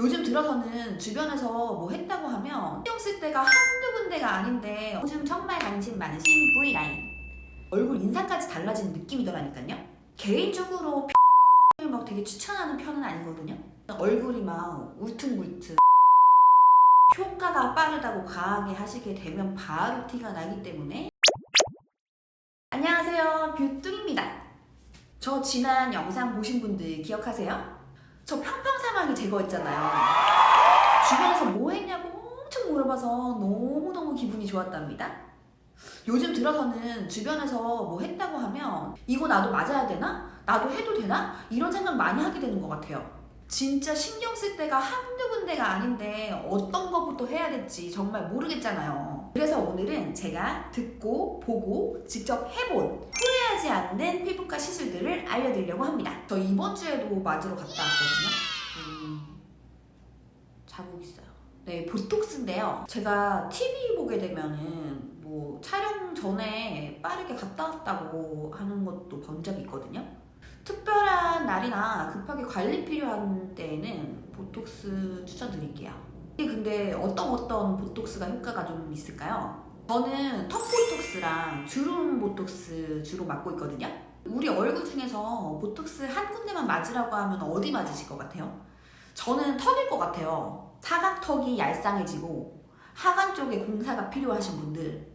요즘 들어서는 주변에서 뭐 했다고 하면 신경 쓸 때가 한두 군데가 아닌데 요즘 정말 관심 많으신 V라인. 얼굴 인상까지 달라지는 느낌이더라니까요. 개인적으로 X를 막 되게 추천하는 편은 아니거든요. 얼굴이 막 울퉁불퉁. 효과가 빠르다고 과하게 하시게 되면 바로 티가 나기 때문에. 안녕하세요. 뷰뚱입니다. 저 지난 영상 보신 분들 기억하세요? 저 평평 사막이 제거했잖아요. 주변에서 뭐 했냐고 엄청 물어봐서 너무너무 기분이 좋았답니다. 요즘 들어서는 주변에서 뭐 했다고 하면 이거 나도 맞아야 되나? 나도 해도 되나? 이런 생각 많이 하게 되는 것 같아요. 진짜 신경 쓸 때가 한두 군데가 아닌데 어떤 것부터 해야 될지 정말 모르겠잖아요. 그래서 오늘은 제가 듣고 보고 직접 해본 후회하지 않는 피부과 시술들을 알려드리려고 합니다. 저 이번 주에도 맞으러 갔다 왔거든요. 음, 자국 있어요. 네, 보톡스인데요. 제가 TV 보게 되면은 뭐 촬영 전에 빠르게 갔다 왔다고 하는 것도 본 적이 있거든요. 특별한 날이나 급하게 관리 필요한 때에는 보톡스 추천드릴게요. 근데 어떤 어떤 보톡스가 효과가 좀 있을까요? 저는 턱 보톡스랑 주름 보톡스 주로 맞고 있거든요. 우리 얼굴 중에서 보톡스 한 군데만 맞으라고 하면 어디 맞으실 것 같아요? 저는 턱일 것 같아요. 사각턱이 얄쌍해지고 하관 쪽에 공사가 필요하신 분들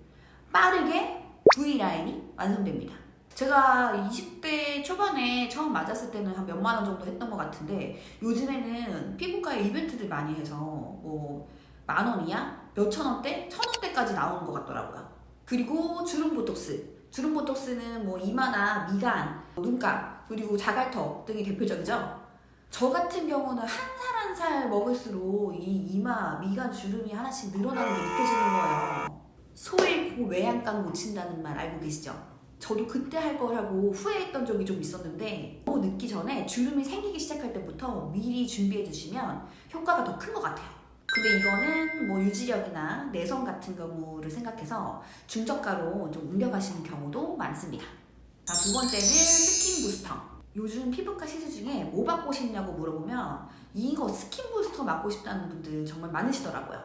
빠르게 V라인이 완성됩니다. 제가 20대 초반에 처음 맞았을 때는 한 몇만 원 정도 했던 것 같은데 요즘에는 피부과에 이벤트들 많이 해서 뭐 만 원이야? 몇천 원대? 천 원대까지 나오는 것 같더라고요. 그리고 주름 보톡스. 주름 보톡스는 뭐 이마나 미간, 눈가, 그리고 자갈턱 등이 대표적이죠. 저 같은 경우는 한 살 한 살 먹을수록 이 이마, 미간 주름이 하나씩 늘어나는 게 느껴지는 거예요. 소 잃고 외양간 고친다는 말 알고 계시죠? 저도 그때 할 거라고 후회했던 적이 좀 있었는데 너무 늦기 전에 주름이 생기기 시작할 때부터 미리 준비해 두시면 효과가 더 큰 것 같아요. 근데 이거는 뭐 유지력이나 내성 같은 경우를 생각해서 중저가로 좀 옮겨가시는 경우도 많습니다. 자, 두 번째는 스킨 부스터. 요즘 피부과 시술 중에 뭐 받고 싶냐고 물어보면 이거 스킨 부스터 맞고 싶다는 분들 정말 많으시더라고요.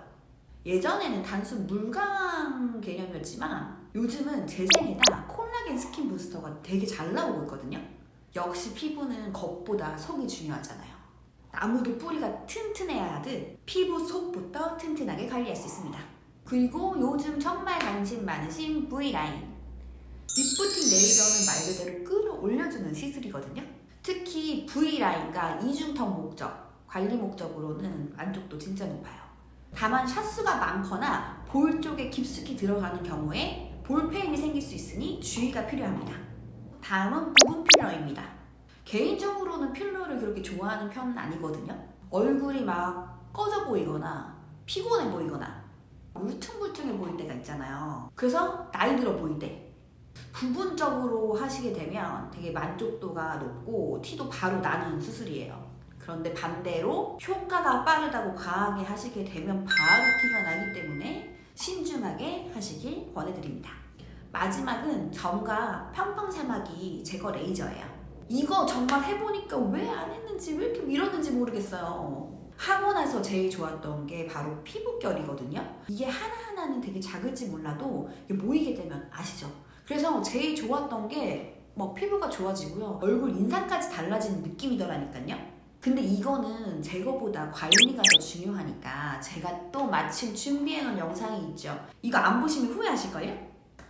예전에는 단순 물광 개념이었지만 요즘은 재생에다 콜라겐 스킨 부스터가 되게 잘 나오고 있거든요. 역시 피부는 겉보다 속이 중요하잖아요. 나무도 뿌리가 튼튼해야 하듯 피부 속부터 튼튼하게 관리할 수 있습니다. 그리고 요즘 정말 관심 많으신 V라인. 리프팅 네일변은 말 그대로 끌어올려주는 시술이거든요. 특히 V라인과 이중턱 목적, 관리 목적으로는 만족도 진짜 높아요. 다만 샷수가 많거나 볼 쪽에 깊숙이 들어가는 경우에 볼페인이 생길 수 있으니 주의가 필요합니다. 다음은 부분 필러입니다. 개인적으로는 필러를 그렇게 좋아하는 편은 아니거든요. 얼굴이 막 꺼져 보이거나 피곤해 보이거나 울퉁불퉁해 보일 때가 있잖아요. 그래서 나이 들어 보일 때 부분적으로 하시게 되면 되게 만족도가 높고 티도 바로 나는 수술이에요. 그런데 반대로 효과가 빠르다고 과하게 하시게 되면 바로 티가 나기 때문에 신중하게 하시길 권해드립니다. 마지막은 점과 평평사막이 제거 레이저예요. 이거 정말 해보니까 왜 안 했는지 왜 이렇게 미뤘는지 모르겠어요. 나서 제일 좋았던 게 바로 피부결이거든요. 이게 하나하나는 되게 작을지 몰라도 이게 모이게 되면 아시죠? 그래서 제일 좋았던 게막 피부가 좋아지고요. 얼굴 인상까지 달라지는 느낌이더라니까요. 근데 이거는 제거보다 관리가 더 중요하니까 제가 또 마침 준비해놓은 영상이 있죠. 이거 안 보시면 후회하실걸요?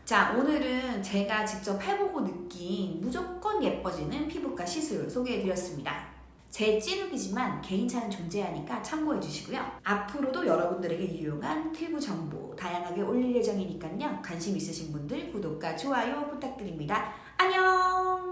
자, 오늘은 제가 직접 해보고 느낀 무조건 예뻐지는 피부과 시술 소개해드렸습니다. 제 찌르기지만 개인차는 존재하니까 참고해 주시고요. 앞으로도 여러분들에게 유용한 피부 정보 다양하게 올릴 예정이니까요. 관심 있으신 분들 구독과 좋아요 부탁드립니다. 안녕!